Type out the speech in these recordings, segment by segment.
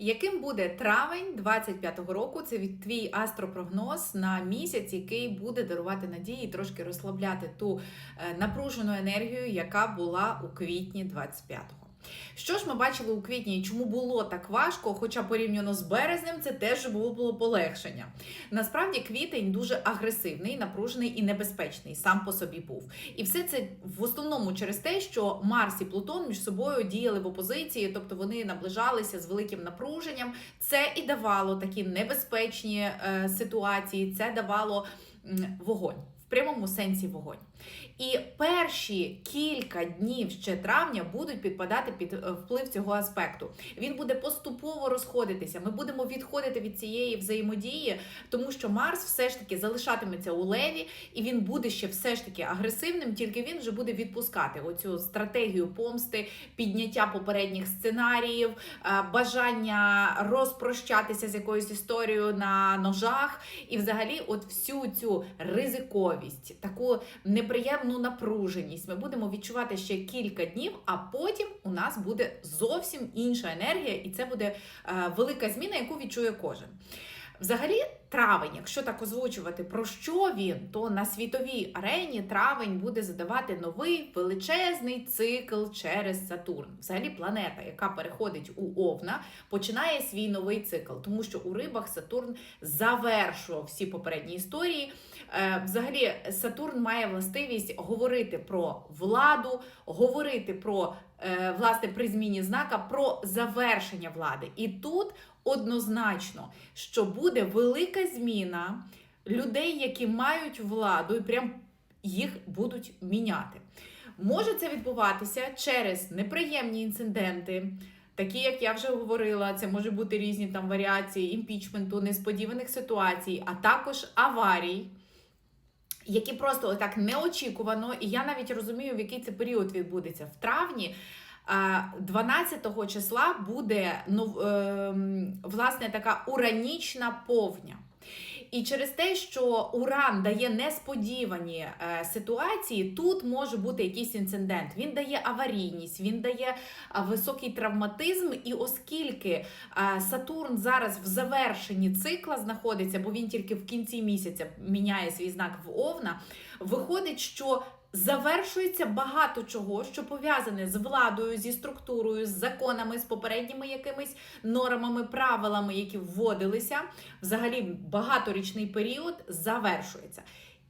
Яким буде травень 25-го року? Це від твій астропрогноз на місяць, який буде дарувати надії, і трошки розслабляти ту е, напружену енергію, яка була у квітні 25-го. Що ж ми бачили у квітні і чому було так важко? Хоча порівняно з березнем це теж було, полегшення. Насправді квітень дуже агресивний, напружений і небезпечний сам по собі був. І все це в основному через те, що Марс і Плутон між собою діяли в опозиції, тобто вони наближалися з великим напруженням. Це і давало такі небезпечні е, ситуації, це давало вогонь. Прямому сенсі вогонь. І перші кілька днів ще травня будуть підпадати під е, вплив цього аспекту. Він буде поступово розходитися. Ми будемо відходити від цієї взаємодії, тому що Марс все ж таки залишатиметься у леві, і він буде ще все ж таки агресивним, тільки він вже буде відпускати оцю стратегію помсти, підняття попередніх сценаріїв, е, бажання розпрощатися з якоюсь історією на ножах, і взагалі, от всю цю ризиковість, таку неприємну напруженість. Ми будемо відчувати ще кілька днів, а потім у нас буде зовсім інша енергія, і це буде е, велика зміна, яку відчує кожен. Взагалі, травень, якщо так озвучувати, про що він, то на світовій арені травень буде задавати новий величезний цикл через Сатурн. Взагалі, планета, яка переходить у Овна, починає свій новий цикл, тому що у рибах Сатурн завершував всі попередні історії. Е, Взагалі, Сатурн має властивість говорити про владу, говорити про е, власне при зміні знака про завершення влади. І тут однозначно, що буде велика зміна людей, які мають владу, і прям їх будуть міняти. Може це відбуватися через неприємні інциденти. Такі, як я вже говорила, це може бути різні там варіації імпічменту, несподіваних ситуацій, а також аварій, які просто отак неочікувано, і я навіть розумію, в який це період відбудеться в травні. А, 12 числа буде ну, ем, власне така уранічна повня. І через те, що Уран дає несподівані е, ситуації, тут може бути якийсь інцидент. Він дає аварійність, він дає е, високий травматизм. І оскільки е, Сатурн зараз в завершенні цикла знаходиться, бо він тільки в кінці місяця міняє свій знак в Овна, виходить, що Завершується багато чого, що пов'язане з владою, зі структурою, з законами, з попередніми якимись нормами, правилами, які вводилися. Взагалі багаторічний період завершується.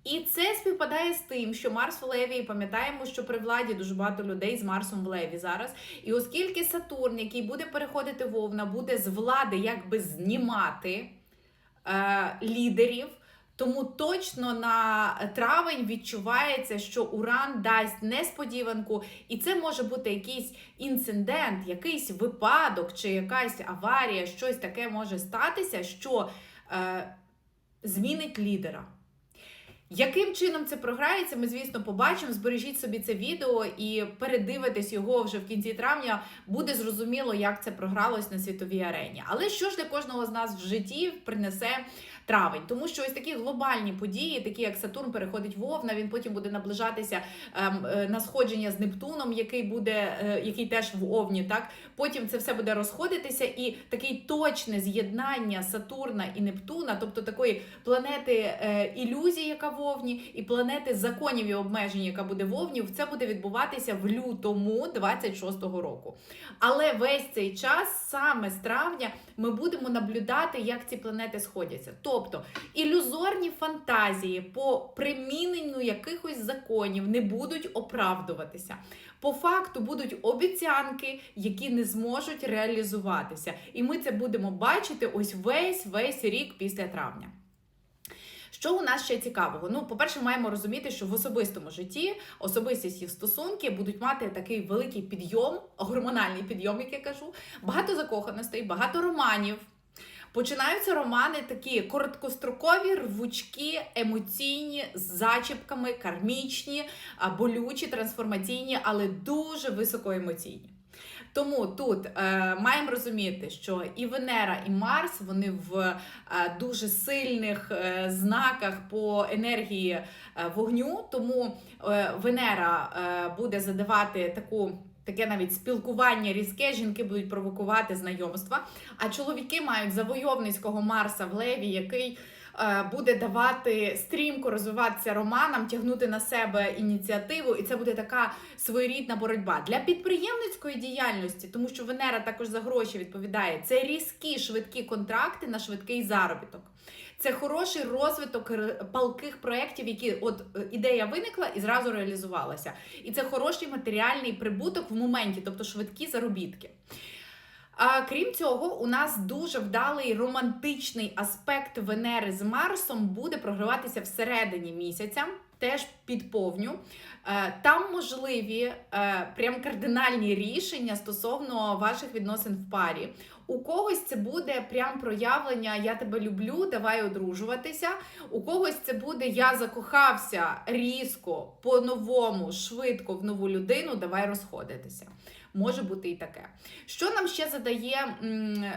І це співпадає з тим, що Марс в Леві, і пам'ятаємо, що при владі дуже багато людей з Марсом в Леві зараз. І оскільки Сатурн, який буде переходити в Овна, буде з влади якби знімати е, лідерів. Тому точно на травень відчувається, що Уран дасть несподіванку, і це може бути якийсь інцидент, якийсь випадок чи якась аварія, щось таке може статися, що е, змінить лідера. Яким чином це програється, ми, звісно, побачимо. Збережіть собі це відео і передивитесь його вже в кінці травня. Буде зрозуміло, як це програлось на світовій арені. Але що ж для кожного з нас в житті принесе травень? Тому що ось такі глобальні події, такі як Сатурн переходить в Овна, він потім буде наближатися ем, е, на сходження з Нептуном, який буде, е, який теж в Овні. Так потім це все буде розходитися, і таке точне з'єднання Сатурна і Нептуна, тобто такої планети е, ілюзії, яка в Овні, і планети законів і обмежень, яка буде в Овні, це буде відбуватися в лютому 26-го року. Але весь цей час, саме з травня, ми будемо наблюдати, як ці планети сходяться. Тобто ілюзорні фантазії по приміненню якихось законів не будуть оправдуватися. По факту будуть обіцянки, які не зможуть реалізуватися. І ми це будемо бачити ось весь весь рік після травня. Що у нас ще цікавого? Ну, по-перше, маємо розуміти, що в особистому житті особистість і стосунки будуть мати такий великий підйом, гормональний підйом, як я кажу, багато закоханостей, багато романів. Починаються романи такі короткострокові, рвучкі, емоційні, з зачіпками, кармічні, болючі, трансформаційні, але дуже високоемоційні. Тому тут е, маємо розуміти, що і Венера, і Марс вони в е, дуже сильних е, знаках по енергії е, вогню. Тому е, Венера е, буде задавати таку Таке навіть спілкування різке, жінки будуть провокувати знайомства. А чоловіки мають завойовницького Марса в Леві, який е, буде давати стрімко розвиватися романам, тягнути на себе ініціативу, і це буде така своєрідна боротьба для підприємницької діяльності, тому що Венера також за гроші відповідає. Це різкі швидкі контракти на швидкий заробіток. Це хороший розвиток палких проєктів, які от е, ідея виникла і зразу реалізувалася. І це хороший матеріальний прибуток в моменті, тобто швидкі заробітки. А крім цього, у нас дуже вдалий романтичний аспект Венери з Марсом буде програватися всередині місяця, теж підповню. Е, Там можливі е, прям кардинальні рішення стосовно ваших відносин в парі. У когось це буде прям проявлення Я тебе люблю, давай одружуватися. У когось це буде Я закохався різко, по-новому, швидко в нову людину, давай розходитися. Може бути і таке. Що нам ще задає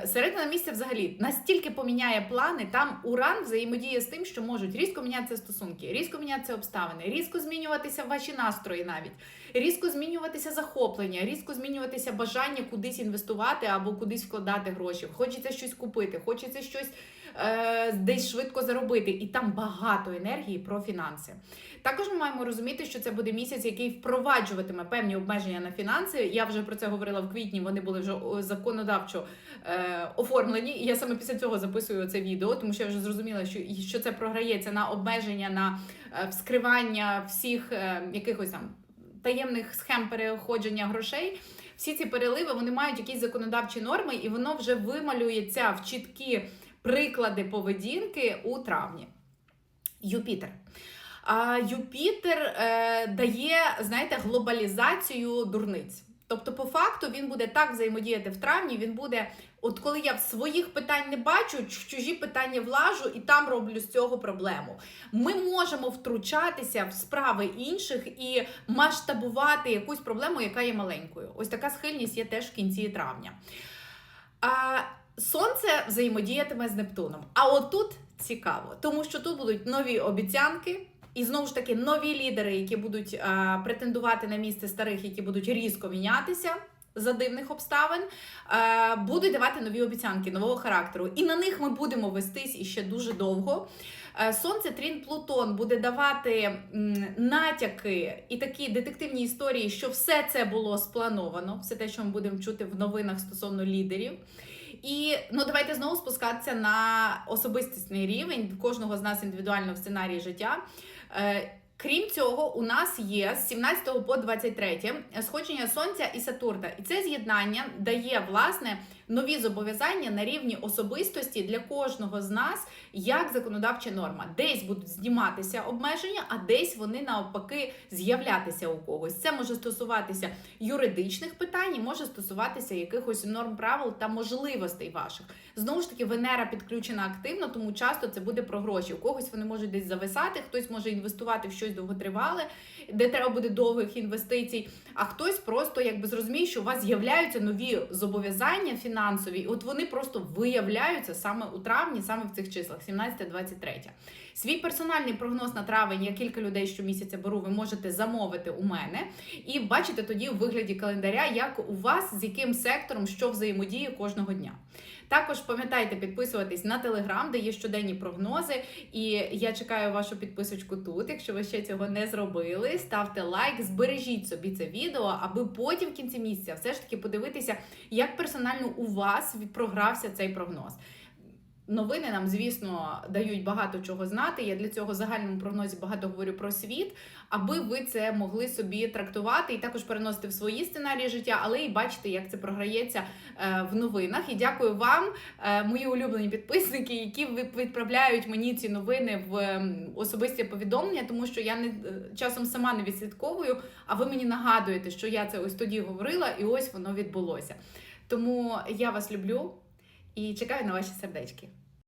середина місця взагалі настільки поміняє плани, там уран взаємодіє з тим, що можуть різко мінятися стосунки, різко мінятися обставини, різко змінюватися ваші настрої навіть, різко змінюватися захоплення, різко змінюватися бажання кудись інвестувати або кудись вкладати гроші. Хочеться щось купити, хочеться щось е, десь швидко заробити, і там багато енергії про фінанси. Також ми маємо розуміти, що це буде місяць, який впроваджуватиме певні обмеження на фінанси. Я вже про це говорила в квітні. Вони були вже законодавчо е, оформлені. І я саме після цього записую це відео, тому що я вже зрозуміла, що, що це програється на обмеження на е, вскривання всіх е, якихось там таємних схем переходження грошей. Всі ці переливи вони мають якісь законодавчі норми, і воно вже вималюється в чіткі приклади поведінки у травні. Юпітер. А Юпітер е, дає, знаєте, глобалізацію дурниць. Тобто, по факту, він буде так взаємодіяти в травні. Він буде, от коли я в своїх питань не бачу, чужі питання влажу і там роблю з цього проблему. Ми можемо втручатися в справи інших і масштабувати якусь проблему, яка є маленькою. Ось така схильність є теж в кінці травня. А Сонце взаємодіятиме з Нептуном. А отут цікаво, тому що тут будуть нові обіцянки. І знову ж таки нові лідери, які будуть а, претендувати на місце старих, які будуть різко мінятися за дивних обставин, будуть давати нові обіцянки нового характеру. І на них ми будемо вестись іще дуже довго. Е, Сонце Трін Плутон буде давати натяки і такі детективні історії, що все це було сплановано, все те, що ми будемо чути в новинах стосовно лідерів. І ну давайте знову спускатися на особистісний рівень кожного з нас індивідуально в сценарії життя. Е, Крім цього, у нас є з 17 по 23 сходження Сонця і Сатурна. І це з'єднання дає власне нові зобов'язання на рівні особистості для кожного з нас як законодавча норма. Десь будуть зніматися обмеження, а десь вони навпаки з'являтися у когось. Це може стосуватися юридичних питань, і може стосуватися якихось норм правил та можливостей ваших. Знову ж таки, Венера підключена активно, тому часто це буде про гроші. У когось вони можуть десь зависати, хтось може інвестувати в щось довготривале, де треба буде довгих інвестицій. А хтось просто якби зрозуміє, що у вас з'являються нові зобов'язання фінансові, і от вони просто виявляються саме у травні, саме в цих числах, 17-23. Свій персональний прогноз на травень, я кілька людей щомісяця беру, ви можете замовити у мене і бачите тоді у вигляді календаря, як у вас з яким сектором що взаємодіє кожного дня. Також пам'ятайте підписуватись на телеграм, де є щоденні прогнози. І я чекаю вашу підписочку тут. Якщо ви ще цього не зробили, ставте лайк, збережіть собі це відео, аби потім в кінці місяця все ж таки подивитися, як персонально у вас програвся цей прогноз. Новини нам, звісно, дають багато чого знати. Я для цього загальному прогнозі багато говорю про світ, аби ви це могли собі трактувати і також переносити в свої сценарії життя, але і бачити, як це програється е, в новинах. І дякую вам, е, мої улюблені підписники, які відправляють мені ці новини в особисті повідомлення, тому що я не е, часом сама не відслідковую, а ви мені нагадуєте, що я це ось тоді говорила, і ось воно відбулося. Тому я вас люблю і чекаю на ваші сердечки.